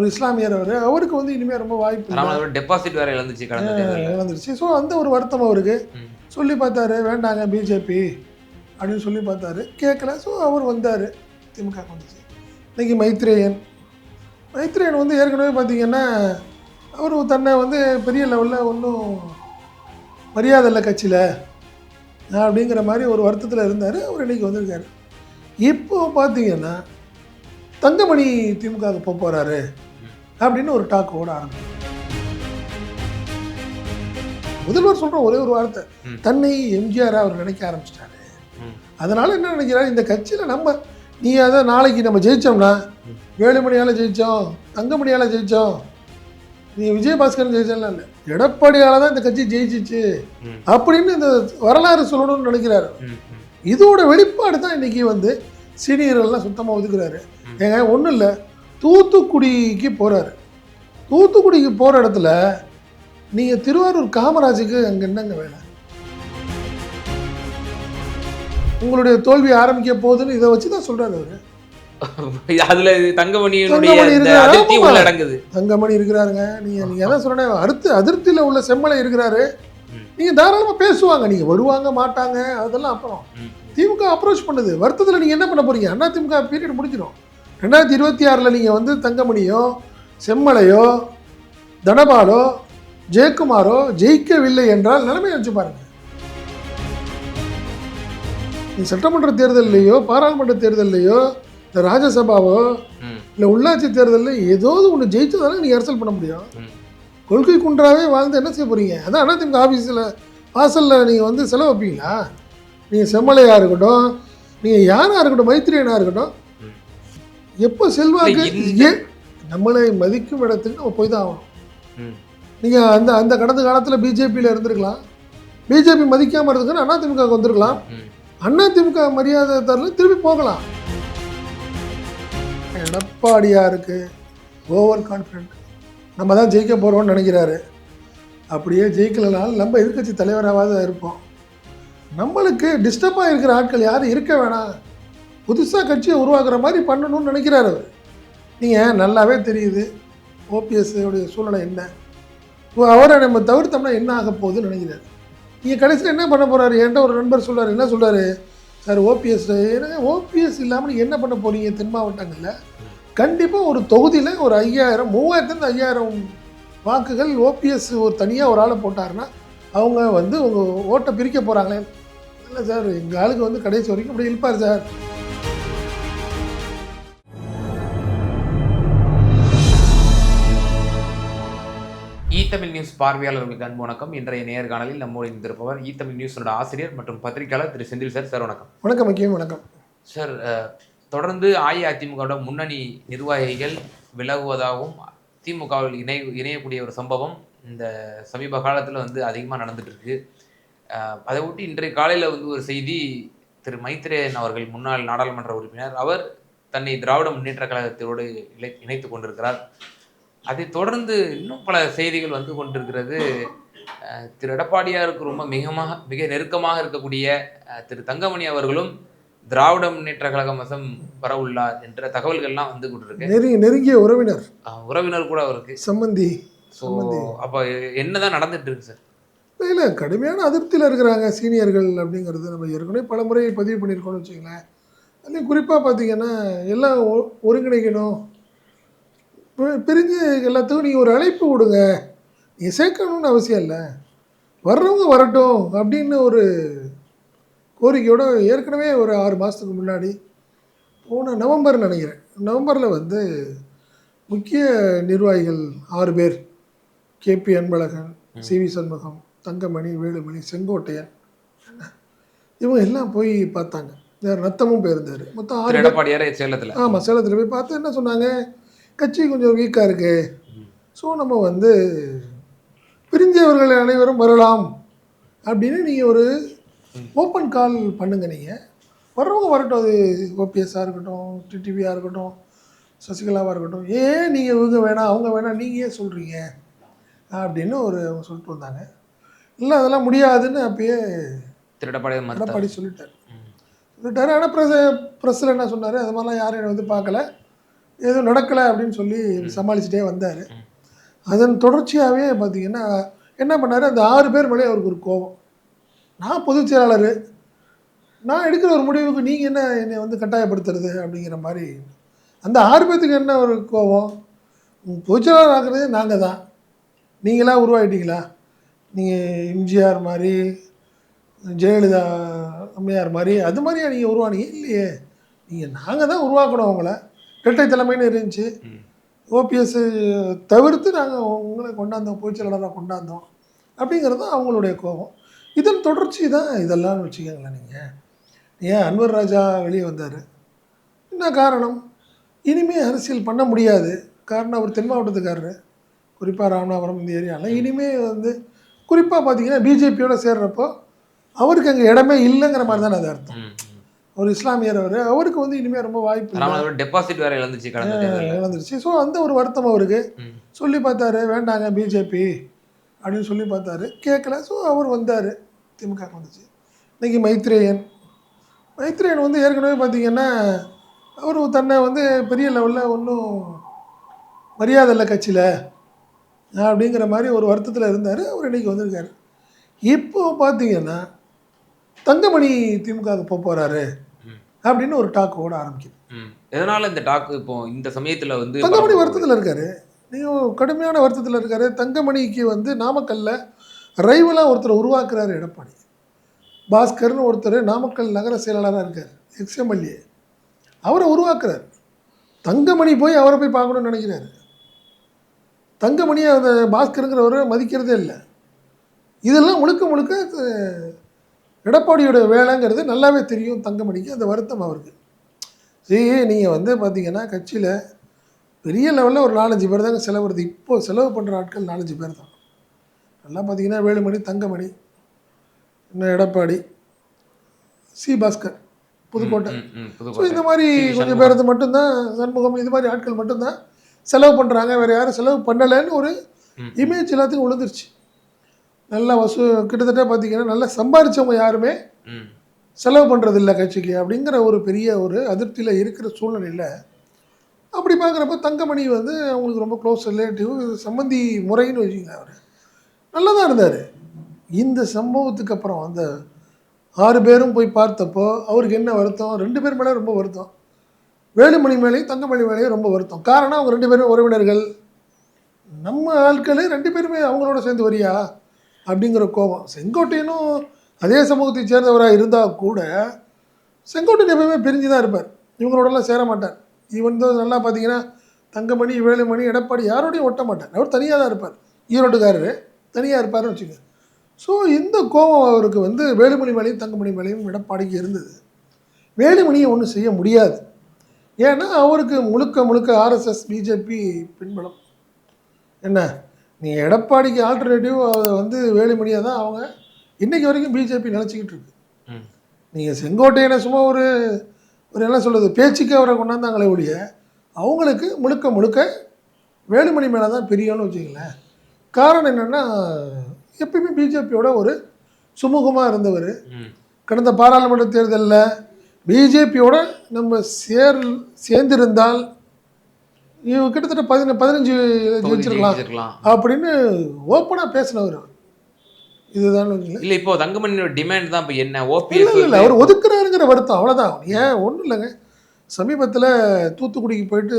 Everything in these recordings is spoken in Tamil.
ஒரு இஸ்லாமியர் அவர். அவருக்கு வந்து இனிமேல் ரொம்ப வாய்ப்பு டெபாசிட் வேற இழந்துச்சு இழந்துருச்சு. ஸோ அந்த ஒரு வருத்தம் அவருக்கு. சொல்லி பார்த்தாரு வேண்டாங்க பிஜேபி அப்படின்னு சொல்லி பார்த்தாரு. கேட்கல ஸோ அவர் வந்தார். திமுக வந்துச்சு. இன்னைக்கு மைத்ரேயன். மைத்ரேயன் வந்து ஏற்கனவே பார்த்தீங்கன்னா அவர் தன்னை வந்து பெரிய லெவலில் ஒன்றும் மரியாதை இல்லை கட்சியில். அப்படிங்கிற மாதிரி ஒரு வருத்தத்தில் இருந்தார். அவர் இன்னைக்கு வந்திருக்காரு. இப்போ பார்த்தீங்கன்னா தங்கமணி திமுகவுக்கு போக போகிறாரு அப்படின்னு ஒரு டாக் ஓட ஆரம்பிச்சு முதல்வர் சொல்ற ஒரே ஒரு வார்த்தை. தன்னை எம்ஜிஆர் அவர் நினைக்க ஆரம்பிச்சிட்டாரு. அதனால என்ன நினைக்கிறாரு இந்த கட்சியில நம்ம நீ அதை நாளைக்கு நம்ம ஜெயிச்சோம்னா. வேலுமணியால ஜெயிச்சோம் தங்கமணியால ஜெயிச்சோம் நீ விஜயபாஸ்கரன் ஜெயிச்சலாம் இல்லை எடப்பாடியால தான் இந்த கட்சி ஜெயிச்சிச்சு. அப்படின்னு இந்த வரலாறு சொல்லணும்னு நினைக்கிறாரு. இதோட வெளிப்பாடு தான் இன்னைக்கு வந்து சீனியர்கள்லாம் சுத்தமாக ஒதுக்குறாரு. ஏங்க ஒன்றும் இல்லை தூத்துக்குடிக்கு போகிறாரு தூத்துக்குடிக்கு போகிற இடத்துல நீங்கள் திருவாரூர் காமராஜுக்கு அங்கே என்னங்க வேலை? உங்களுடைய தோல்வி ஆரம்பிக்க போகுதுன்னு இதை வச்சு தான் சொல்கிறாரு அவர். அதுல தங்கமணியினுடைய தங்கமணி இருக்கிறாருங்க. நீங்கள் நீங்கள் என்ன சொல்கிறேன் அடுத்து அதிருப்தியில் உள்ள செம்மலை இருக்கிறாரு. ம். நீங்கள் தாராளமாக பேசுவாங்க. நீங்கள் வருவாங்க மாட்டாங்க அதெல்லாம் அப்புறம். திமுக அப்ரோச் பண்ணுது. வருத்தத்தில் நீங்கள் என்ன பண்ண போறீங்க? அண்ணா திமுக பீரியட் முடிஞ்சிடும் ரெண்டாயிரத்தி இருபத்தி ஆறில் நீங்கள் வந்து தங்கமணியோ செம்மலையோ தனபாலோ ஜெயக்குமாரோ ஜெயிக்கவில்லை என்றால் நிலைமை வச்சு பாருங்க நீ சட்டமன்ற தேர்தல்லையோ பாராளுமன்ற தேர்தல்லையோ இந்த ராஜ்யசபாவோ இல்லை உள்ளாட்சி தேர்தலில் ஏதாவது ஒன்று ஜெயிச்சதால நீங்கள் அரசியல் பண்ண முடியும். கொள்கை குன்றாவே வாழ்ந்து என்ன செய்ய போறீங்க அதான் அதிமுக ஆஃபீஸில் வாசலில் நீங்கள் வந்து செலவு வைப்பீங்களா நீங்கள் செம்மலையாக இருக்கட்டும் நீங்கள் யாராக இருக்கட்டும் மைத்திரியனாக இருக்கட்டும். எப்போ செல்வாக்கு? நம்மளை மதிக்கும் இடத்துக்கு நம்ம போய் தான் ஆகணும். ம். நீங்கள் அந்த அந்த கடந்த காலத்தில் பிஜேபியில் இருந்திருக்கலாம். பிஜேபி மதிக்காமல் இருந்துக்குன்னு அதிமுக வந்திருக்கலாம். அதிமுக மரியாதை தரல திருப்பி போகலாம். எடப்பாடியாருக்கு ஓவர் கான்ஃபிடென்ட். நம்ம தான் ஜெயிக்க போகிறோம்னு நினைக்கிறாரு. அப்படியே ஜெயிக்கலனாலும் நம்ம எதிர்க்கட்சி தலைவராவது இருப்போம். நம்மளுக்கு டிஸ்டர்பாக இருக்கிற ஆட்கள் யாரும் இருக்க வேணாம். புதுசாக கட்சியை உருவாக்குற மாதிரி பண்ணணும்னு நினைக்கிறாரு அவர். நீங்கள் நல்லாவே தெரியுது. ஓபிஎஸ்ஸுடைய சூழ்நிலை என்ன? அவரை நம்ம தவிர்த்தோம்னா என்ன ஆக போகுதுன்னு நினைக்கிறாரு. நீங்கள் கடைசியில் என்ன பண்ண போகிறாரு என்கிட்ட ஒரு நண்பர் சொல்கிறார் என்ன சொல்கிறார் சார் ஓபிஎஸ் ஓபிஎஸ் இல்லாமல் நீங்கள் என்ன பண்ண போகிறீங்க தென் மாவட்டங்களில்? கண்டிப்பாக ஒரு தொகுதியில் ஒரு ஐயாயிரம் மூவாயிரத்துலேருந்து ஐயாயிரம் வாக்குகள் ஓபிஎஸ் ஒரு தனியாக ஒரு ஆளை போட்டாருன்னா அவங்க வந்து உங்கள் ஓட்டை பிரிக்க போகிறாங்களே இல்லை சார் எங்கள் ஆளுக்கு வந்து கடைசி வரைக்கும் இப்படி இருப்பார் சார். தமிழ் நியூஸ் பார்வையாளர்களுக்கு அன்பு வணக்கம். இன்றைய நேர்காணலில் நம்மோடு இருந்திருப்பவர் ஈ தமிழ் நியூஸோட ஆசிரியர் மற்றும் பத்திரிகையாளர் திரு செந்தில் சார். சார் வணக்கம். வணக்கம் முக்கியம் வணக்கம். சார் தொடர்ந்து அஇஅதிமுகவோட முன்னணி நிர்வாகிகள் விலகுவதாகவும் திமுகவில் இணை இணையக்கூடிய ஒரு சம்பவம் இந்த சமீப காலத்தில் வந்து அதிகமாக நடந்துட்டு இருக்கு அதை ஒட்டி இன்றைய காலையில் வந்து ஒரு செய்தி திரு மைத்ரேயன் அவர்கள் முன்னாள் நாடாளுமன்ற உறுப்பினர் அவர் தன்னை திராவிட முன்னேற்ற கழகத்தோடு இணை இணைத்து கொண்டிருக்கிறார். அதைத் தொடர்ந்து இன்னும் பல செய்திகள் வந்து கொண்டிருக்கிறது. திரு எடப்பாடியாருக்கு ரொம்ப மிகமாக மிக நெருக்கமாக இருக்கக்கூடிய திரு தங்கமணி அவர்களும் திராவிட முன்னேற்ற கழகம் வசம் வர உள்ளார் என்ற தகவல்கள்லாம் வந்து கொண்டிருக்கு. நெருங்கி நெருங்கிய உறவினர். உறவினர் கூட அவருக்கு. சம்பந்தி ஸோ அப்போ என்னதான் நடந்துட்டு இருக்கு சார்? இல்லை கடுமையான அதிருப்தியில் இருக்கிறாங்க சீனியர்கள் அப்படிங்கிறது நம்ம ஏற்கனவே பல முறை பதிவு பண்ணியிருக்கோம்னு வச்சுங்களேன் அதுலேயும் குறிப்பாக பார்த்தீங்கன்னா எல்லாம் ஒருங்கிணைக்கணும் பிரிஞ்சு எல்லாத்துக்கும் நீங்கள் ஒரு அழைப்பு கொடுங்க நீங்கள் சேர்க்கணும்னு அவசியம் இல்லை. வர்றவங்க வரட்டும் அப்படின்னு ஒரு கோரிக்கையோட ஏற்கனவே ஒரு ஆறு மாதத்துக்கு முன்னாடி போன நவம்பர் நினைக்கிறேன். நவம்பரில் வந்து முக்கிய நிர்வாகிகள் ஆறு பேர். KP Anbazhagan C. V. Shanmugam Thangamani Velumani Sengottaiyan. இவங்க எல்லாம் போய் பார்த்தாங்க. வேறு ரத்தமும் போயிருந்தார். மொத்தம் ஆறு எடப்பாடியாரே சேலத்துல. ஆமாம் சேலத்தில் போய் பார்த்து என்ன சொன்னாங்க? கட்சி கொஞ்சம் வீக்காக இருக்கு. ஸோ நம்ம வந்து பிரிஞ்சவர்கள் அனைவரும் வரலாம் அப்படின்னு நீங்கள் ஒரு ஓப்பன் கால் பண்ணுங்க நீங்கள் வர்றவங்க வரட்டும். அது ஓபிஎஸ்ஸாக இருக்கட்டும் டிடிவியாக இருக்கட்டும் சசிகலாவாக இருக்கட்டும். ஏன் நீங்கள் இவங்க வேணாம் அவங்க வேணாம் நீங்கள் ஏன் சொல்கிறீங்க அப்படின்னு ஒரு அவங்க சொல்லிட்டு வந்தாங்க. இல்லை அதெல்லாம் முடியாதுன்னு அப்பயே திரு எடப்பாடியார் மறுத்தார்? எடப்பாடி சொல்லிட்டார். சொல்லிட்டாரு. ஆனால் ப்ரெஸ் ப்ரெஸ்ஸில் என்ன சொன்னார்? அது மாதிரிலாம் யாரும் என்னை வந்து பார்க்கல. எதுவும் நடக்கலை அப்படின்னு சொல்லி சமாளிச்சுட்டே வந்தார். அதன் தொடர்ச்சியாகவே பார்த்தீங்கன்னா என்ன பண்ணார்? அந்த ஆறு பேர் மேலே அவருக்கு ஒரு கோபம். நான் பொதுச் செயலாளர். நான் எடுக்கிற ஒரு முடிவுக்கு நீங்கள் என்ன என்னை வந்து கட்டாயப்படுத்துறது அப்படிங்கிற மாதிரி. அந்த ஆறு பேர்த்துக்கு என்ன ஒரு கோபம்? பொதுச் செயலாளர் ஆக்குறதே நாங்கள் தான். நீங்களா உருவாயிட்டீங்களா? நீங்கள் எம்ஜிஆர் மாதிரி ஜெயலலிதா அம்மையார் மாதிரி அது மாதிரியா நீங்கள் உருவானீங்க? இல்லையே. நீங்கள் நாங்கள் தான் உருவாக்கணும் உங்களை இரட்டை தலைமைன்னு இருந்துச்சு. ஓபிஎஸ் தவிர்த்து நாங்கள் உங்களை கொண்டாந்தோம் பொதுச்செயலாளராக கொண்டாந்தோம் அப்படிங்கிறது அவங்களுடைய கோபம். இதன் தொடர்ச்சி தான் இதெல்லாம் வச்சுக்கோங்களேன் நீங்கள் ஏன் அன்வர் ராஜா வெளியே வந்தார்? என்ன காரணம்? இனிமே அரசியல் பண்ண முடியாது. காரணம் அவர் தென் மாவட்டத்துக்காரரு. குறிப்பாக ராமநாதபுரம் இந்த ஏரியாவில் இனிமே வந்து குறிப்பாக பார்த்தீங்கன்னா பிஜேபியோட சேர்றப்போ அவருக்கு அங்கே இடமே இல்லைங்கிற மாதிரி தானே அது அர்த்தம். அவர் இஸ்லாமியர் அவர். அவருக்கு வந்து இனிமேல் ரொம்ப வாய்ப்பு டெபாசிட் வேற இழந்துச்சு இழந்துருச்சு. ஸோ அந்த ஒரு வருத்தம் அவருக்கு. சொல்லி பார்த்தாரு வேண்டாங்க பிஜேபி அப்படின்னு சொல்லி பார்த்தாரு. கேட்கல ஸோ அவர் வந்தார். திமுக வந்துச்சு. இன்னைக்கு மைத்ரேயன். மைத்ரேயன் வந்து ஏற்கனவே பார்த்தீங்கன்னா அவர் தன்னை வந்து பெரிய லெவலில் ஒன்றும் மரியாதை இல்லை கட்சியில். அப்படிங்கிற மாதிரி ஒரு வருத்தத்தில் இருந்தார். அவர் இன்னைக்கு வந்திருக்காரு. இப்போ பார்த்தீங்கன்னா தங்கமணி திமுகவுக்கு போக போகிறாரு. அப்படின்னு ஒரு டாக் ஓட ஆரம்பிக்குது. எதனால இந்த டாக்கு இப்போ இந்த சமயத்துல வந்து தங்கமணி வருத்தத்தில் இருக்காரு. நீங்கள் கடுமையான வருத்தத்தில் இருக்காரு. தங்கமணிக்கு வந்து நாமக்கல்ல ரைவலாக ஒருத்தர் உருவாக்குறாரு எடப்பாடி. பாஸ்கர்னு ஒருத்தர் நாமக்கல் நகர செயலாளராக இருக்கார் எக்ஸ்எம்எல்ஏ அவரை உருவாக்குறாரு. தங்கமணி போய் அவரை போய் பார்க்கணும்னு நினைக்கிறாரு. தங்கமணியை அந்த பாஸ்கருங்கிறவரை மதிக்கிறதே இல்லை. இதெல்லாம் முழுக்க முழுக்க எடப்பாடியோட வேலைங்கிறது நல்லாவே தெரியும் தங்கமணிக்கு அந்த வருத்தம் அவருக்கு சரி நீங்கள் வந்து பார்த்தீங்கன்னா கட்சியில் பெரிய லெவலில் ஒரு நாலஞ்சு பேர் தாங்க செலவு வருது இப்போ செலவு பண்ணுற ஆட்கள் நாலஞ்சு பேர் தான் நல்லா பார்த்தீங்கன்னா வேலுமணி தங்கமணி இன்னும் எடப்பாடி சி பாஸ்கர் புதுக்கோட்டை ஸோ இந்த மாதிரி. கொஞ்சம். பேருக்கு மட்டும்தான் சண்முகம் இது மாதிரி ஆட்கள் மட்டும்தான் செலவு பண்ணுறாங்க வேறு யாரும் செலவு பண்ணலைன்னு ஒரு. இமேஜ் எல்லாத்துக்கும் விழுந்துருச்சு நல்லா வசூ கிட்டத்தட்ட பார்த்தீங்கன்னா நல்லா சம்பாரிச்சவங்க யாருமே. செலவு பண்ணுறதில்ல கட்சிக்கு அப்படிங்கிற ஒரு பெரிய ஒரு அதிருப்தியில் இருக்கிற சூழ்நிலையில் அப்படி பார்க்குறப்ப தங்கமணி வந்து அவங்களுக்கு ரொம்ப க்ளோஸ் ரிலேட்டிவ் சம்மந்தி முறைன்னு வச்சுக்கோங்க அவர். நல்லா தான் இருந்தார். இந்த சம்பவத்துக்கு அப்புறம் அந்த ஆறு பேரும் போய் பார்த்தப்போ அவருக்கு என்ன வருத்தம்? ரெண்டு பேர் மேலே ரொம்ப வருத்தம். வேலுமணி மேலேயும் தங்கமணி மேலேயும் ரொம்ப வருத்தம். காரணம் அவங்க ரெண்டு பேரும் உறவினர்கள். நம்ம ஆட்கள் ரெண்டு பேருமே அவங்களோட சேர்ந்து வரியா? அப்படிங்கிற கோபம். செங்கோட்டையனும் அதே சமூகத்தை சேர்ந்தவராக இருந்தால் கூட செங்கோட்டையன் எப்பவுமே பிரிஞ்சு தான் இருப்பார். இவங்களோடலாம் சேர மாட்டார். ஈவன் தான் நல்லா பார்த்தீங்கன்னா தங்கமணி வேலுமணி எடப்பாடி யாரோடையும் ஒட்ட மாட்டார். அவர் தனியாக தான் இருப்பார். ஈரோட்டுக்காரர் தனியாக இருப்பார்னு வச்சுங்க ஸோ இந்த கோபம் அவருக்கு வந்து வேலுமணி மேலேயும் தங்கமணி மேலேயும் எடப்பாடிக்கு இருந்தது. வேலுமணியை ஒன்றும் செய்ய முடியாது. ஏன்னா அவருக்கு முழுக்க முழுக்க ஆர்எஸ்எஸ் பிஜேபி பின்பலம். என்ன? நீ எடப்பாடிக்கு ஆல்டர்னேட்டிவ் வந்து வேலுமணியாக தான் அவங்க இன்னைக்கு வரைக்கும் பிஜேபி நினச்சிக்கிட்டு இருக்கு. நீங்கள் செங்கோட்டையனை சும்மா ஒரு ஒரு என்ன சொல்கிறது பேச்சுக்கு அவரை கொண்டாந்தாங்களே ஒழிய அவங்களுக்கு முழுக்க முழுக்க வேலுமணி மேலே தான் பிரியம்னு வச்சுங்களேன் காரணம் என்னென்னா எப்பயுமே பிஜேபியோட ஒரு சுமூகமாக இருந்தவர். கடந்த பாராளுமன்ற தேர்தலில் பிஜேபியோட நம்ம சேர் சேர்ந்திருந்தால் இவ கிட்டத்தட்ட பதின பதினஞ்சு ஜெயிச்சிருக்கலாம். அப்படின்னு ஓப்பனாக பேசினவர். இதுதான் இல்ல. இப்போ தங்கமணியோட டிமாண்ட் தான் இப்போ என்ன? இல்லை ஓபிஎஸ் இல்லை. அவர் ஒதுக்குறாருங்கிற வருத்தம். அவ்வளோதான் ஏன்? ஒன்றும் இல்லைங்க. சமீபத்தில் தூத்துக்குடிக்கு போயிட்டு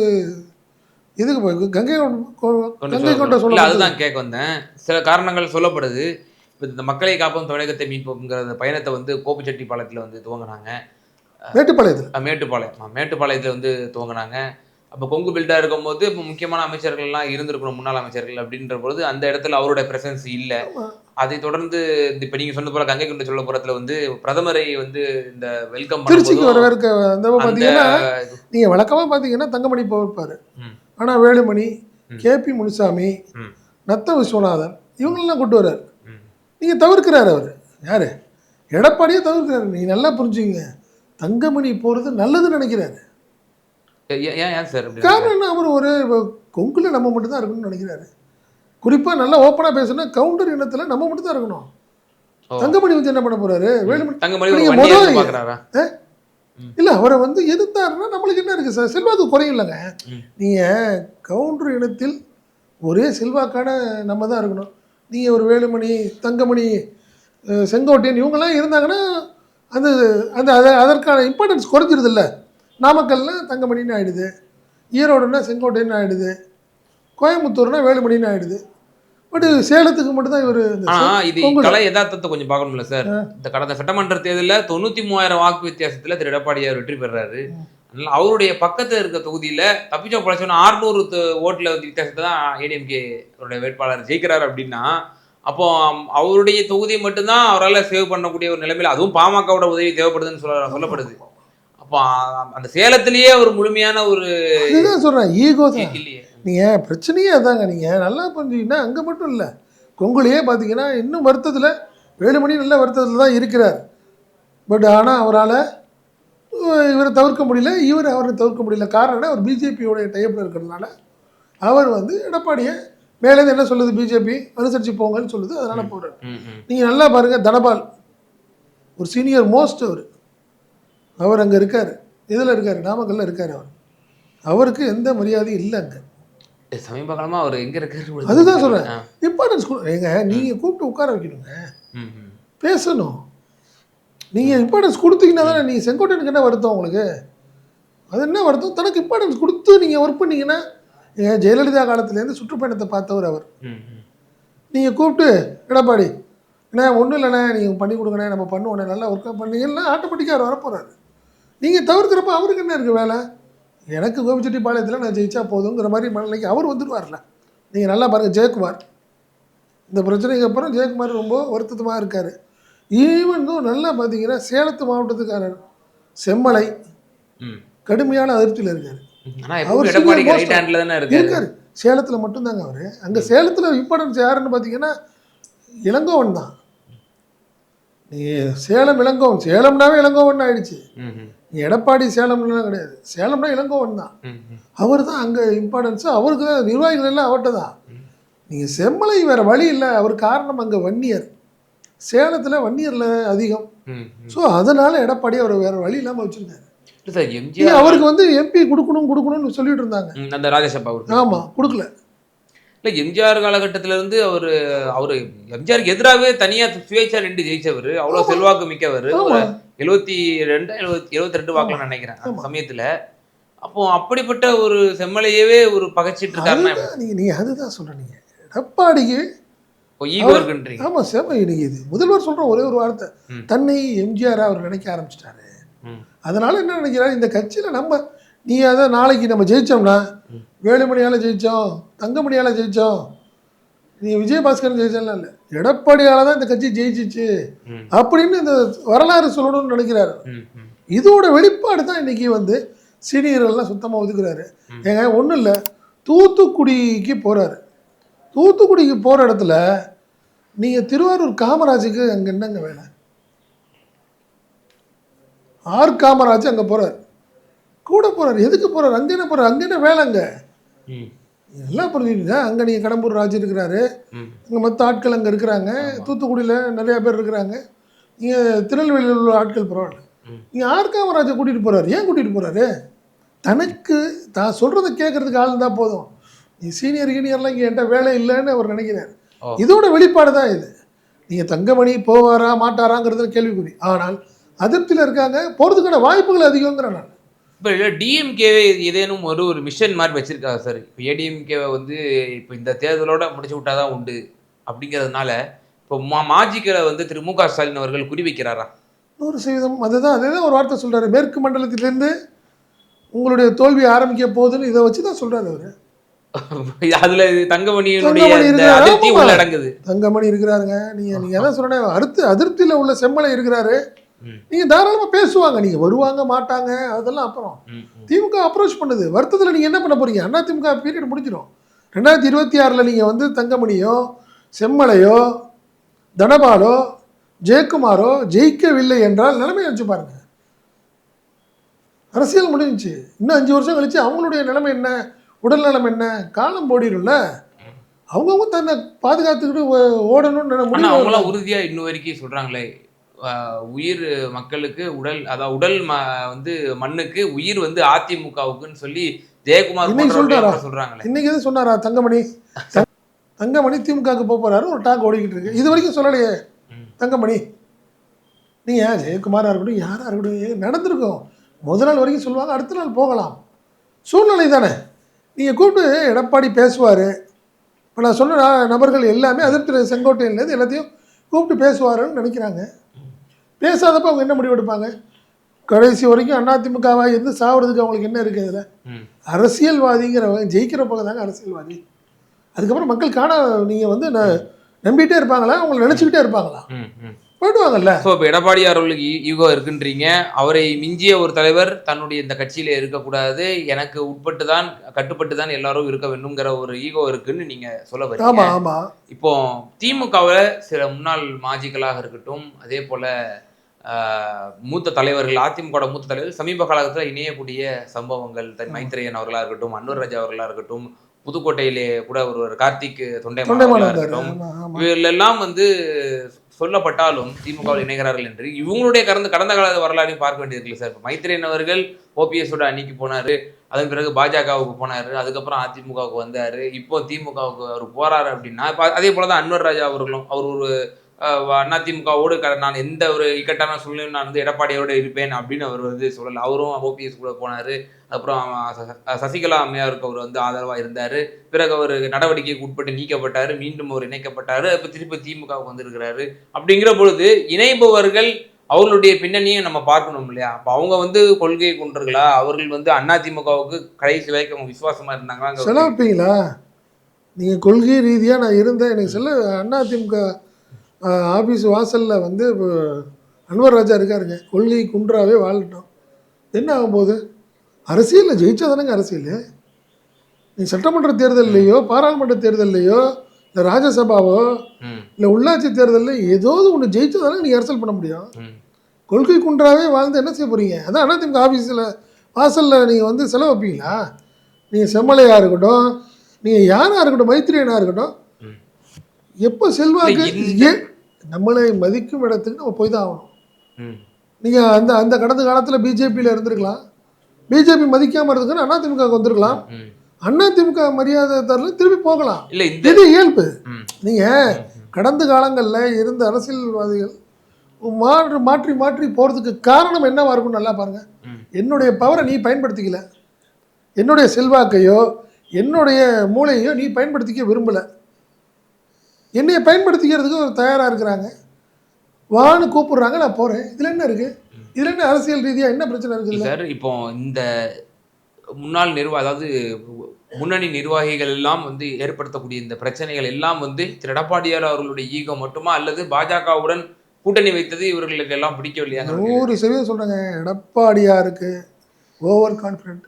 இதுக்கு போய்? கங்கை கங்கை கொண்ட இல்ல சொல்ல அதுதான் கேட்க வந்தேன். சில காரணங்கள் சொல்லப்படுது. இப்போ இந்த மக்களை காப்போம் தமிழகத்தை மீட்போம்ங்கிற அந்த பயணத்தை வந்து கோபிச்செட்டிப்பாளையத்துல வந்து துவங்கினாங்க. மேட்டுப்பாளையத்தில்? மேட்டுப்பாளையம். மேட்டுப்பாளையத்துல வந்து துவங்கினாங்க. அப்போ கொங்கு பில்டா இருக்கும்போது இப்போ முக்கியமான அமைச்சர்கள் எல்லாம் இருந்திருக்கணும் முன்னாள் அமைச்சர்கள் அப்படின்ற பொழுது அந்த இடத்துல அவரோட பிரசன்ஸ் இல்ல. அதை தொடர்ந்து இப்ப நீங்க சொன்ன போல கங்கை கொண்ட சொல்லப்புறத்துல வந்து பிரதமரை வந்து இந்த வெல்கம் திருச்சிக்கு வரவேற்க அந்த பார்த்தீங்கன்னா நீங்கள் வழக்கமாக பார்த்தீங்கன்னா தங்கமணி போயிருப்பார் ம். ஆனால் வேலுமணி ம். கேபி முனுசாமி. நத்த விஸ்வநாதன் இவங்களெல்லாம் கொண்டு வர்றாரு. ம். நீங்கள் தவிர்க்கிறாரு அவர். யார்? எடப்பாடியே தவிர்க்கிறாரு. நீங்கள் நல்லா புரிஞ்சுங்க தங்கமணி போகிறது நல்லதுன்னு நினைக்கிறாரு. ஏன் சார் காரணம் என்ன? அவர் ஒரு கொங்குல நம்ம மட்டும் தான் இருக்கணும்னு நினைக்கிறாரு. குறிப்பாக நல்லா ஓப்பனாக பேசுனா கவுண்டர் இனத்தில் நம்ம மட்டும் தான் இருக்கணும். தங்கமணி வந்து என்ன பண்ண போறாரு? வேலுமணி தங்கமணி நீங்க முதல். இல்லை அவரை வந்து எதிர்த்தாருன்னா நம்மளுக்கு என்ன இருக்குது சார்? செல்வாக்கு குறையும் இல்லைங்க. நீங்கள் கவுண்டர் இனத்தில் ஒரே செல்வாக்கான நம்ம தான் இருக்கணும். நீங்கள் ஒரு வேலுமணி தங்கமணி செங்கோட்டையன் இவங்கெல்லாம் இருந்தாங்கன்னா அந்த அந்த அத- அதற்கான இம்பார்ட்டன்ஸ் குறைஞ்சிருது நாமக்கல்னா தங்கமணின்னு ஆயிடுது. ஈரோடுனா செங்கோட்டைன்னு ஆயிடுது. கோயம்புத்தூர்னா வேலுமணின்னு ஆயிடுது. பட் சேலத்துக்கு மட்டும்தான் இவர் இது. கலை யதார்த்தத்தை கொஞ்சம் பார்க்கணும்ல சார்? இந்த கடந்த சட்டமன்ற தேர்தலில் தொண்ணூத்தி மூவாயிரம் வாக்கு வித்தியாசத்துல திரு எடப்பாடியார் வெற்றி பெறாரு. அதனால அவருடைய பக்கத்துல இருக்க தொகுதியில தப்பிச்சா பழச்சோன்னா ஆறுநூறு ஓட்டுல வந்து வித்தியாசத்தை தான் ஏடிஎம்கே வேட்பாளர் ஜெயிக்கிறார் அப்படின்னா அப்போ அவருடைய தொகுதியை மட்டும்தான் அவரால் சேவ் பண்ணக்கூடிய ஒரு நிலைமையில அதுவும் பாமகவோட உதவி தேவைப்படுதுன்னு சொல்ல சொல்லப்படுது. அந்த சேலத்திலேயே ஒரு முழுமையான ஒரு இதுதான் சொல்கிறேன் ஈகோ தான். நீங்கள் பிரச்சனையே அதாங்க நீங்கள் நல்லா புரிஞ்சுக்கிட்டா அங்கே மட்டும் இல்லை கொங்குலையே பார்த்தீங்கன்னா இன்னும் வருத்தத்தில் வேலுமணி நல்ல வருத்தத்தில் தான் இருக்கிறார். பட் ஆனால் அவரால் இவரை தவிர்க்க முடியல இவர் அவரை தவிர்க்க முடியல. காரணம் அவர் பிஜேபியோடைய டைப்பில் இருக்கிறதுனால அவர் வந்து எடப்பாடியை மேலேருந்து என்ன சொல்லுது பிஜேபி? அனுசரித்து போங்கன்னு சொல்லுது அதனால் போடுறாரு. நீங்கள் நல்லா பாருங்கள் தனபால் ஒரு சீனியர் மோஸ்ட் அவர். அவர் அங்கே இருக்கார். இதில் இருக்கார்? நாமக்கல்ல இருக்கார் அவர். அவருக்கு எந்த மரியாதையும் இல்லை அங்கே. சமீப காலமா அவர் எங்க இருக்காரு? அதுதான் சொல்றேன். ஆ. இம்பார்ட்டன்ஸ் கொடு ஏங்க நீங்கள் கூப்பிட்டு உட்கார வைக்கணுங்க. பேசணும். நீங்கள் இம்பார்ட்டன்ஸ் கொடுத்தீங்கன்னா தானே நீங்கள் செங்கோட்டையனுக்கு என்ன வருத்தம் உங்களுக்கு? அது என்ன வருத்தம்? தனக்கு இம்பார்ட்டன்ஸ் கொடுத்து நீங்கள் ஒர்க் பண்ணீங்கன்னா ஜெயலலிதா காலத்துலேருந்து சுற்றுப்பயணத்தை பார்த்தவர் அவர். நீங்கள் கூப்பிட்டு எடப்பாடி அண்ணே ஒன்றும் இல்லைண்ணே நீங்கள் பண்ணி கொடுங்கண்ணே நம்ம பண்ணுவோண்ணே நல்லா ஒர்க் பண்ணீங்கன்னா ஆட்டோமேட்டிக்காக அவர் வரப்போகிறாரு நீங்கள் தவிர்க்கிறப்ப அவருக்கு என்ன இருக்குது வேலை? எனக்கு கோபிச்செட்டிப்பாளையத்தில் நான் ஜெயிச்சா போதுங்கிற மாதிரி மனநிலைக்கு அவர் வந்துடுவார்ல நீங்கள் நல்லா பாருங்கள் ஜெயக்குமார். இந்த பிரச்சனைக்கு அப்புறம் ஜெயக்குமார் ரொம்ப வருத்தமாக இருக்கார். ஈவன் நல்லா பார்த்தீங்கன்னா சேலத்து மாவட்டத்துக்காரர் செம்மலை. கடுமையான அதிருப்தியில் இருக்கார். அவர் தானே இருக்காரு. சேலத்தில் மட்டும்தாங்க அவர். அங்கே சேலத்தில் இம்பார்ட்டன்ஸ் யாருன்னு பார்த்தீங்கன்னா இளங்கோவன் தான். நீ சேலம் இளங்கோவன். சேலம்னாவே இளங்கோவன் ஆயிடுச்சு. எடப்பாடி சேலம்லாம் கிடையாது. சேலம்னா இளங்கோவன் தான். அவர் தான் அங்கே இம்பார்ட்டன்ஸு அவருக்கு தான் நிர்வாகிகள் எல்லாம் அவர்கிட்ட தான். நீங்கள் செம்மலை வேறு வழி இல்லை. அவர் காரணம் அங்கே வன்னியர். சேலத்தில் வன்னியரில் அதிகம். ஸோ அதனால் எடப்பாடி அவர் வேறு வழி இல்லாமல் எம்ஜிஆர் அவருக்கு வந்து எம்பி கொடுக்கணும் கொடுக்கணும்னு சொல்லிட்டு இருந்தாங்க. அந்த ராஜசபா ஆமாம் கொடுக்கல. இல்ல எம்ஜிஆர் காலகட்டத்தில இருந்து அவரு அவரு எம்ஜிஆருக்கு எதிராகவே தனியா சுயேட்சா நின்று ஜெயிச்சவர். அவ்வளவு செல்வாக்கு மிக்கவர். எழுபத்தி ரெண்டு எழுபத்தி எழுபத்தி ரெண்டு வாக்குல நினைக்கிறேன் அந்த. சமயத்துல அப்போ அப்படிப்பட்ட ஒரு செம்மலையவே ஒரு பகச்சிட்டு இருக்காருன்னா நீங்க அதுதான் சொல்றீங்க எடப்பாடிக்கு ஈகோ இருக்குன்றீங்க ஆமா செம இன்னைக்கு இது முதல்வர் சொல்ற ஒரே ஒரு வார்த்தை. தன்னை எம்ஜிஆர் அவர் நினைக்க ஆரம்பிச்சிட்டாரு. அதனால என்ன நினைக்கிறாரு இந்த கட்சியில நம்ம நீ அதை நாளைக்கு நம்ம ஜெயிச்சோம்னா. வேலுமணியால ஜெயிச்சோம் தங்கமணியால ஜெயிச்சோம் நீ விஜயபாஸ்கரன் ஜெயிச்சலாம் இல்லை. எடப்பாடியால தான் இந்த கட்சி ஜெயிச்சிச்சு. அப்படின்னு இந்த வரலாறு சொல்லணும்னு நினைக்கிறாரு. இதோட வெளிப்பாடு தான் இன்னைக்கு வந்து சீனியர்கள்லாம் சுத்தமாக ஒதுக்குறாரு. ஏங்க ஒன்றும் இல்லை. தூத்துக்குடிக்கு போகிறாரு தூத்துக்குடிக்கு போகிற இடத்துல நீங்கள் திருவாரூர் காமராஜுக்கு அங்கே என்னங்க வேலை? ஆர் காமராஜ் அங்கே போகிறார் கூட போகிறார் எதுக்கு போகிறார் அங்கே என்ன போகிறார் அங்கே என்ன வேலைங்க? ம். எல்லாம் புரிஞ்சுக்கிங்க அங்கே நீங்கள் கடம்பூர் ராஜ் இருக்கிறாரு. ம். அங்கே மற்ற ஆட்கள் அங்கே இருக்கிறாங்க. தூத்துக்குடியில் நிறைய பேர் இருக்கிறாங்க. இங்கே திருநெல்வேலியில் உள்ள ஆட்கள் பரவாயில்ல. இங்கே ஆர் காமராஜை கூட்டிகிட்டு போகிறாரு ஏன் கூட்டிகிட்டு போகிறாரு தனக்கு தான் சொல்கிறத கேட்கறதுக்கு ஆள் இருந்தால் போதும். நீ சீனியர் கீனியர்லாம் இங்கே என்கிட்ட வேலை இல்லைன்னு அவர் நினைக்கிறார். இதோட வெளிப்பாடு தான் இது. நீங்கள் தங்கமணி போவாரா மாட்டாராங்கிறது கேள்விக்குறி. ஆனால் அதிருப்தியில் இருக்காங்க. போகிறதுக்கான வாய்ப்புகள் அதிகங்கிறேன் நான் இப்போ டிஎம்கேவை ஏதேனும் ஒரு ஒரு மிஷன் மாதிரி வச்சிருக்காங்க சார் இப்போ ஏடிஎம்கேவை வந்து இப்போ இந்த தேர்தலோட முடிச்சு விட்டாதான் உண்டு. அப்படிங்கிறதுனால இப்போ மா மாஜிக்கரை வந்து திரு மு க ஸ்டாலின் அவர்கள் குறி வைக்கிறாரா? நூறு சதவீதம். அதுதான் அதே தான் ஒரு வார்த்தை சொல்கிறாரு மேற்கு மண்டலத்திலேருந்து உங்களுடைய தோல்வி ஆரம்பிக்க போகுதுன்னு இதை வச்சு தான் சொல்கிறாரு அவர். அதுல தங்கமணியினுடைய தங்கமணி. உள்ளடங்குது. தங்கமணி இருக்கிறாருங்க. நீங்கள் நீங்கள் அதான் சொன்னேன் அடுத்து அதிருப்தியில் உள்ள செம்மலை இருக்கிறாரு. ம். நீங்கள் தாராளமாக பேசுவாங்க. நீங்கள் வருவாங்க மாட்டாங்க அதெல்லாம் அப்புறம். திமுக அப்ரோச் பண்ணுது. வருத்தத்தில் நீங்கள் என்ன பண்ண போறீங்க? அண்ணா திமுக பீரியட் முடிஞ்சிடும் ரெண்டாயிரத்தி இருபத்தி ஆறில் நீங்கள் வந்து தங்கமணியோ செம்மலையோ தனபாலோ ஜெயக்குமாரோ ஜெயிக்கவில்லை என்றால் நிலைமை வச்சு பாருங்க. அரசியல் முடிஞ்சுச்சு. இன்னும் அஞ்சு வருஷம் கழிச்சு அவங்களுடைய நிலைமை என்ன? உடல் நலம் என்ன? காலம் போடிடும்ல அவங்கவுங்க தன்னை பாதுகாத்துக்கிட்டு ஓடணும்னு ஆனா முடிவு அவங்களாம் உறுதியா இன்னும் வரைக்கும் சொல்றாங்களே. ஆஹ், உயிர் மக்களுக்கு உடல் அதாவது உடல் ம வந்து மண்ணுக்கு உயிர் வந்து அதிமுகவுக்குன்னு சொல்லி ஜெயக்குமார் சொல்றாங்களே. இன்னைக்கு எதுவும் சொன்னாரா தங்கமணி? தங்கமணி திமுகவுக்கு போக போறாரு ஒரு டாக் ஓடிக்கிட்டு இருக்கு. இது வரைக்கும் சொல்லலையே. தங்கமணி நீங்க ஜெயக்குமாரா இருக்கட்டும் யாரா இருக்கட்டும் நடந்திருக்கும்? முதல் நாள் வரைக்கும் சொல்லுவாங்க அடுத்த நாள் போகலாம். சூழ்நிலை தானே. நீங்கள் கூப்பிட்டு எடப்பாடி பேசுவார். இப்போ நான் சொன்ன நா- நபர்கள் எல்லாமே அதிருப்தி செங்கோட்டையிலேருந்து எல்லாத்தையும் கூப்பிட்டு பேசுவாருன்னு நினைக்கிறாங்க. பேசாதப்ப அவங்க என்ன முடிவு எடுப்பாங்க? கடைசி வரைக்கும் அதிமுகவா இருந்து சாவறதுக்கு அவங்களுக்கு என்ன இருக்குது இதில். அரசியல்வாதிங்கிறவங்க ஜெயிக்கிற பக்கம் தாங்க அரசியல்வாதி. அதுக்கப்புறம் மக்கள் காண நீங்கள் வந்து நம்பிட்டே இருப்பாங்களா? அவங்களை நினச்சிக்கிட்டே இருப்பாங்களா. போயிடுவாங்கல்ல. ஸோ இப்போ எடப்பாடியார் அவர்களுக்கு ஈகோ இருக்குன்றீங்க. அவரை மிஞ்சிய ஒரு தலைவர் தன்னுடைய இந்த கட்சியில இருக்கக்கூடாது. எனக்கு உட்பட்டு தான் கட்டுப்பட்டு தான் எல்லாரும் இருக்க வேண்டும்ங்கிற ஒரு ஈகோ இருக்குன்னு நீங்க சொல்ல வரீங்க. ஆமாம் ஆமாம் இப்போ திமுகவில் சில முன்னாள் மாஜிக்களாக இருக்கட்டும் அதே போல மூத்த தலைவர்கள் அதிமுக மூத்த தலைவர்கள் சமீப காலத்தில் இணையக்கூடிய சம்பவங்கள் தன் மைத்ரேயன் அவர்களா இருக்கட்டும் அன்வர் ராஜா அவர்களா இருக்கட்டும் புதுக்கோட்டையிலே கூட ஒருவர் கார்த்திக் தொண்டைமான் தொண்டைமான் அவர்களா வந்தாரு இருக்கட்டும் இவர்களெல்லாம் வந்து சொல்லப்பட்டாலும் திமுகவில் இணைகிறார்கள் என்று இவங்களுடைய கடந்த கடந்த கால வரலாறையும் பார்க்க வேண்டியது சார். இப்போ மைத்ரேயன் அவர்கள் ஓபிஎஸோட அன்னைக்கு போனாரு அதன் பிறகு பாஜகவுக்கு போனாரு அதுக்கப்புறம் அதிமுகவுக்கு வந்தாரு இப்போ திமுகவுக்கு அவர் போறாரு அப்படின்னா அதே போல தான் அன்வர் ராஜா அவர்களும் அவர் ஒரு அதிமுகவோடு க- நான் எந்த ஒரு இக்கட்டான சூழ்நிலையும் நான் வந்து எடப்பாடியோடு இருப்பேன் அப்படின்னு அவர் வந்து சொல்லலை. அவரும் ஓபிஎஸ் கூட போனாரு. அப்புறம் சசிகலா அம்மையாருக்கு அவர் வந்து ஆதரவாக இருந்தார். பிறகு அவர் நடவடிக்கைக்கு உட்பட்டு நீக்கப்பட்டார். மீண்டும் அவர் இணைக்கப்பட்டார். இப்போ திருப்பி திமுகவுக்கு வந்திருக்கிறாரு. அப்படிங்கிற பொழுது இணைபவர்கள் அவர்களுடைய பின்னணியை நம்ம பார்க்கணும் இல்லையா? அப்போ அவங்க வந்து கொள்கை கொண்டர்களா அவர்கள் வந்து அதிமுகவுக்கு கடைசி வரைக்கும் அவங்க விசுவாசமாக இருந்தாங்களா செலவிப்பீங்களா நீங்கள் கொள்கை ரீதியாக நான் இருந்தேன். எனக்கு செல்ல அதிமுக ஆஃபீஸ் வாசலில் வந்து இப்போ அன்வர் ராஜா இருக்காருங்க. கொள்கை குன்றாவே வாழட்டும். என்ன ஆகும் போகுது அரசியலில் ஜெயிச்சா தானேங்க அரசியல்? நீ சட்டமன்ற தேர்தல்லையோ பாராளுமன்ற தேர்தல்லையோ இல்லை ராஜ்யசபாவோ இல்லை உள்ளாட்சி தேர்தலில் ஏதாவது ஒன்று ஜெயிச்சா தானே நீங்கள் அரசியல் பண்ண முடியும்? கொள்கை குன்றாவே வாழ்ந்து என்ன செய்ய போகிறீங்க அதான் அதிமுக ஆஃபீஸில் வாசலில் நீங்கள் வந்து செலவு வைப்பீங்களா? நீங்கள் செம்மலையாக இருக்கட்டும் நீங்கள் யாராக இருக்கட்டும் மைத்திரியனாக இருக்கட்டும். எப்போ செல்வாக்கு நம்மளை மதிக்கும் இடத்துக்கு நம்ம போய் தான் ஆகணும். நீங்கள் அந்த அந்த கடந்த காலத்தில் பிஜேபியில் இருந்திருக்கலாம். பிஜேபி மதிக்காமல் இருந்துக்குன்னு அதிமுக வந்திருக்கலாம். அதிமுக மரியாதை தரல திருப்பி போகலாம். இது இயல்பு. நீங்கள் கடந்த காலங்களில் இருந்த அரசியல்வாதிகள் மாற்றி மாற்றி மாற்றி போகிறதுக்கு காரணம் என்னவா இருக்கும் நல்லா பாருங்கள். என்னுடைய பவரை நீ பயன்படுத்திக்கல. என்னுடைய செல்வாக்கையோ என்னுடைய மூளையோ நீ பயன்படுத்திக்க விரும்பலை. என்னைய பயன்படுத்திக்கிறதுக்கு ஒரு தயாராக இருக்கிறாங்க. வான்னு கூப்பிடுறாங்க நான் போகிறேன் இதில் என்ன இருக்குது இதில் என்ன அரசியல் ரீதியாக என்ன பிரச்சனை இருக்குது சார் இப்போ இந்த முன்னாள் நிர்வாக அதாவது முன்னணி நிர்வாகிகள் எல்லாம் வந்து ஏற்படுத்தக்கூடிய இந்த பிரச்சனைகள் எல்லாம் வந்து திரு எடப்பாடியார் அவர்களுடைய ஈகோ மட்டுமா? அல்லது பாஜகவுடன் கூட்டணி வைத்தது இவர்களுக்கு எல்லாம் பிடிக்கவில்லையா நூறு சதவீதம் சொல்கிறேங்க எடப்பாடியாருக்கு ஓவர் கான்ஃபிடென்ட்.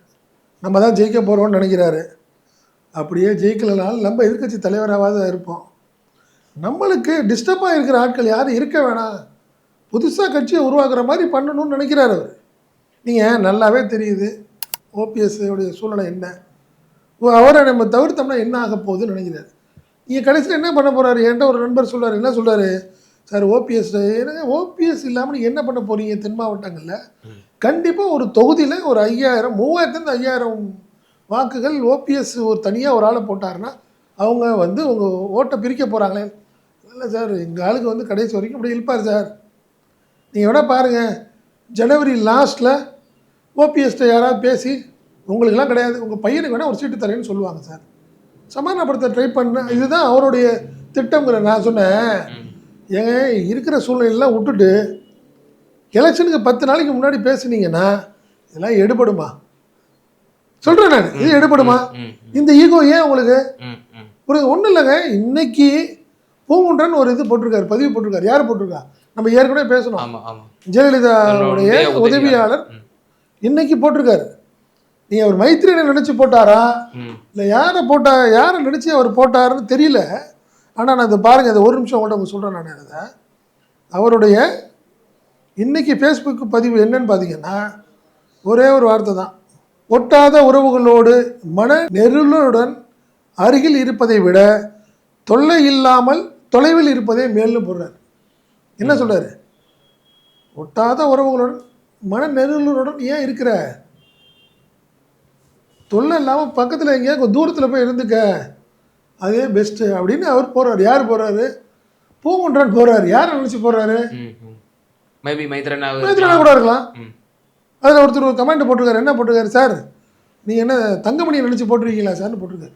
நம்ம தான் ஜெயிக்க போகிறோம்னு நினைக்கிறாரு. அப்படியே ஜெயிக்கலைனாலும் நம்ம எதிர்க்கட்சி தலைவராக தான் இருப்போம். நம்மளுக்கு டிஸ்டர்பாக இருக்கிற ஆட்கள் யாரும் இருக்க வேணாம். புதுசாக கட்சியை உருவாக்குற மாதிரி பண்ணணும்னு நினைக்கிறார் அவர். நீங்கள் நல்லாவே தெரியுது. ஓபிஎஸ்ஸுடைய சூழ்நிலை என்ன? அவரை நம்ம தவிர்த்தோம்னா என்ன ஆக போகுதுன்னு நினைக்கிறாரு. நீங்கள் கடைசியில் என்ன பண்ண போகிறாரு என்கிட்ட ஒரு நண்பர் சொல்கிறார் என்ன சொல்கிறாரு சார் ஓபிஎஸ் என்னங்க ஓபிஎஸ் இல்லாமல் நீங்கள் என்ன பண்ண போகிறீங்க தென் மாவட்டங்களில்? கண்டிப்பாக ஒரு தொகுதியில் ஒரு ஐயாயிரம் மூவாயிரத்துலேருந்து ஐயாயிரம் வாக்குகள் ஓபிஎஸ் ஒரு தனியாக ஒரு ஆளை போட்டாருன்னா அவங்க வந்து உங்கள் ஓட்டை பிரிக்க போகிறாங்களே இல்லை சார் எங்கள் ஆளுக்கு வந்து கடைசி வரைக்கும் இப்படி இழுப்பார் சார். நீங்கள் வேணால் பாருங்கள் ஜனவரி லாஸ்ட்டில் ஓபிஎஸ்ட்டை யாராவது பேசி உங்களுக்கெல்லாம் கிடையாது உங்கள் பையனுக்கு வேணால் ஒரு சீட்டு தரேன்னு சொல்லுவாங்க சார். சமாதானப்படுத்த ட்ரை பண்ணேன் இதுதான் அவருடைய திட்டங்கிற நான் சொன்னேன். ஏங்க இருக்கிற சூழ்நிலையெல்லாம் விட்டுட்டு எலெக்ஷனுக்கு பத்து நாளைக்கு முன்னாடி பேசுனீங்கன்னா இதெல்லாம் எடுபடுமா? சொல்கிறேன் நான் இது எடுபடுமா? இந்த ஈகோ ஏன் உங்களுக்கு. ஒரு ஒன்றும் இல்லைங்க இன்னைக்கு பூங்குன்றன் ஒரு இது போட்டிருக்காரு பதிவு போட்டிருக்காரு. யார் போட்டிருக்கா? நம்ம ஏற்கனவே பேசணும் ஜெயலலிதாவுடைய உதவியாளர். இன்னைக்கு போட்டிருக்காரு. நீ அவர் மைத்திரியனை நினச்சி போட்டாரா? இல்லை யாரை போட்டா யாரை நினச்சி அவர் போட்டாருன்னு தெரியல. ஆனால் நான் இதை பாருங்கள் இதை ஒரு நிமிஷம் உங்கள்கிட்ட சொல்கிறேன் நான் இதை. அவருடைய இன்னைக்கு ஃபேஸ்புக் பதிவு என்னன்னு பார்த்தீங்கன்னா ஒரே ஒரு வார்த்தை தான். ஒட்டாத உறவுகளோடு மன நெருளுடன் அருகில் இருப்பதை விட தொல்லை இல்லாமல் தொலைவில் இருப்பதே மேல்னு போடுறாரு. என்ன சொல்றாரு? ஒட்டாத உறவுகளுடன் மன நெருடலுடன் ஏன் இருக்கிற? தொல்லை இல்லாமல் பக்கத்தில் எங்கேயா கொஞ்சம் தூரத்தில் போய் இருந்துக்க. அதே பெஸ்ட்டு அப்படின்னு அவர் போகிறாரு யார் போகிறாரு பூங்குன்றான் போகிறாரு யார் நினச்சி போகிறாரு மேபி மைத்ரன் மைத்ரனா கூட இருக்கலாம். அதில் ஒருத்தர் ஒரு கமெண்ட் போட்டிருக்காரு. என்ன போட்டிருக்காரு? சார் நீங்கள் என்ன தங்கமணியை நினச்சி போட்டிருக்கீங்களா? சார்னு போட்டிருக்காரு.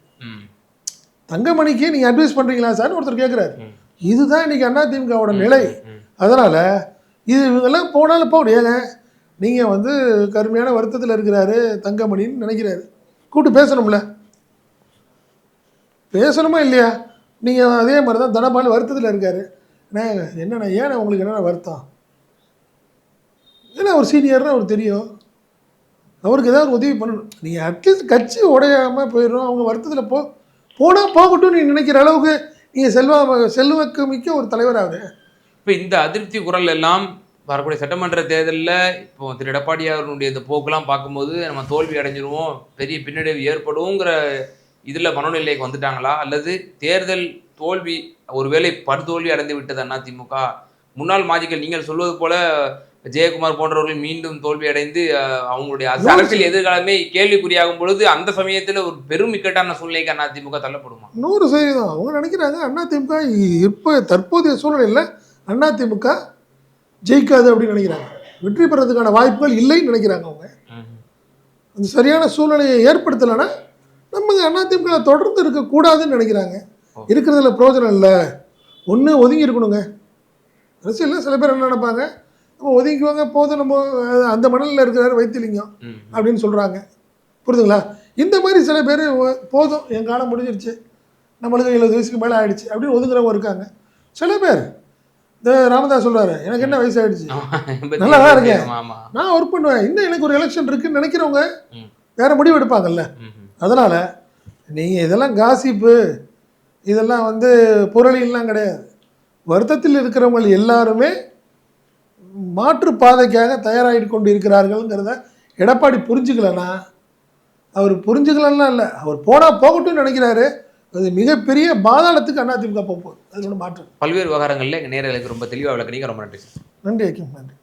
தங்கமணிக்கு நீங்கள் அட்வைஸ் பண்ணுறீங்களா சார்னு ஒருத்தர் கேட்குறாரு. இதுதான் இன்னைக்கு அதிமுகவோட நிலை. அதனால் இது இவங்கெல்லாம் போனாலும் போக ஏங்க நீங்கள் வந்து கருமையான வருத்தத்தில் இருக்கிறாரு தங்கமணின்னு நினைக்கிறாரு. கூப்பிட்டு பேசணும்ல? பேசணுமா இல்லையா? நீங்கள் அதே மாதிரி தான் தனபால் வருத்தத்தில் இருக்காரு. அண்ணே என்னண்ணா ஏண்ணே உங்களுக்கு என்னென்ன வருத்தம்? ஏன்னா அவர் சீனியர்னு அவருக்கு தெரியும். அவருக்கு ஏதாவது ஒரு உதவி பண்ணணும். நீங்கள் அட்லீஸ்ட் கட்சி உடையாமல் போயிடும் அவங்க வருத்தத்தில் போ போனால் போகட்டும் நீ நினைக்கிற அளவுக்கு நீங்கள் செல்வா செல்வக்கு மிக்க ஒரு தலைவர் இப்போ இந்த அதிருப்தி குரல் எல்லாம் வரக்கூடிய சட்டமன்ற தேர்தலில் இப்போ திரு எடப்பாடியாருடைய இந்த போக்கெல்லாம் பார்க்கும்போது நம்ம தோல்வி அடைஞ்சிருவோம் பெரிய பின்னடைவு ஏற்படுங்கிற இதில் மனநிலைக்கு வந்துட்டாங்களா? அல்லது தேர்தல் தோல்வி ஒருவேளை படுதோல்வி அடைந்து விட்டது அதிமுக முன்னாள் மாஜிகள் நீங்கள் சொல்வது போல ஜெயக்குமார் போன்றவர்கள் மீண்டும் தோல்வி அடைந்து அஹ், அவங்களுடைய அரசு- அரசியல் எதிர்காலமே கேள்விக்குறியாகும் பொழுது அந்த சமயத்தில் ஒரு பெரும் இக்கட்டான சூழ்நிலைக்கு அதிமுக தள்ளப்படுமா? நூறு சதவீதம். அவங்க நினைக்கிறாங்க அதிமுக இப்போ தற்போதைய சூழ்நிலையில் அதிமுக ஜெயிக்காது அப்படின்னு நினைக்கிறாங்க. வெற்றி பெறதுக்கான வாய்ப்புகள் இல்லைன்னு நினைக்கிறாங்க அவங்க. அந்த சரியான சூழ்நிலையை ஏற்படுத்தலைன்னா நம்ம அதிமுக தொடர்ந்து இருக்கக்கூடாதுன்னு நினைக்கிறாங்க. இருக்கிறதுல பிரயோஜனம் இல்லை. ஒன்று ஒதுங்கி இருக்கணுங்க. அரசியலில் சில பேர் என்ன நினைப்பாங்க? நம்ம ஒதுங்கிக்குவாங்க போதும் நம்ம அந்த மணலில் இருக்கிறாரு வைத்திலிங்கம் ம். அப்படின்னு சொல்கிறாங்க புரியுதுங்களா இந்த மாதிரி சில பேர் போதும் என் காலம் முடிஞ்சிருச்சு நம்மளுக்கு எழுபது வயசுக்கு மேலே ஆயிடுச்சு அப்படின்னு ஒதுங்குறவங்க இருக்காங்க. சில பேர் இந்த ராமதாஸ் சொல்கிறாரு எனக்கு என்ன வயசு ஆயிடுச்சு நல்லா தான் இருக்கேன். நான் ஒர்க் பண்ணுவேன். இன்னும் எனக்கு ஒரு எலெக்ஷன் இருக்குன்னு நினைக்கிறவங்க. வேற முடிவு எடுப்பாங்கல்ல. அதனால் நீங்கள் இதெல்லாம் காசிப்பு இதெல்லாம் வந்து புரளியெல்லாம் கிடையாது. வருத்தத்தில் இருக்கிறவங்க எல்லாருமே மாற்று பாதைக்காக தயாராகிட்டு கொண்டு இருக்கிறார்கள்ங்கிறத எடப்பாடி புரிஞ்சுக்கலனா அவர் புரிஞ்சுக்கலன்னா இல்லை. அவர் போனால் போகட்டும்னு நினைக்கிறாரு. அது மிகப்பெரிய பாதாளத்துக்கு அதிமுக போக போகுது. அது ஒன்று மாற்றம் பல்வேறு விவகாரங்களில் எங்கள் நேரலுக்கு ரொம்ப தெளிவாக விளக்குறீங்க ரொம்ப நன்றி நன்றி ஐக்கியம். நன்றி.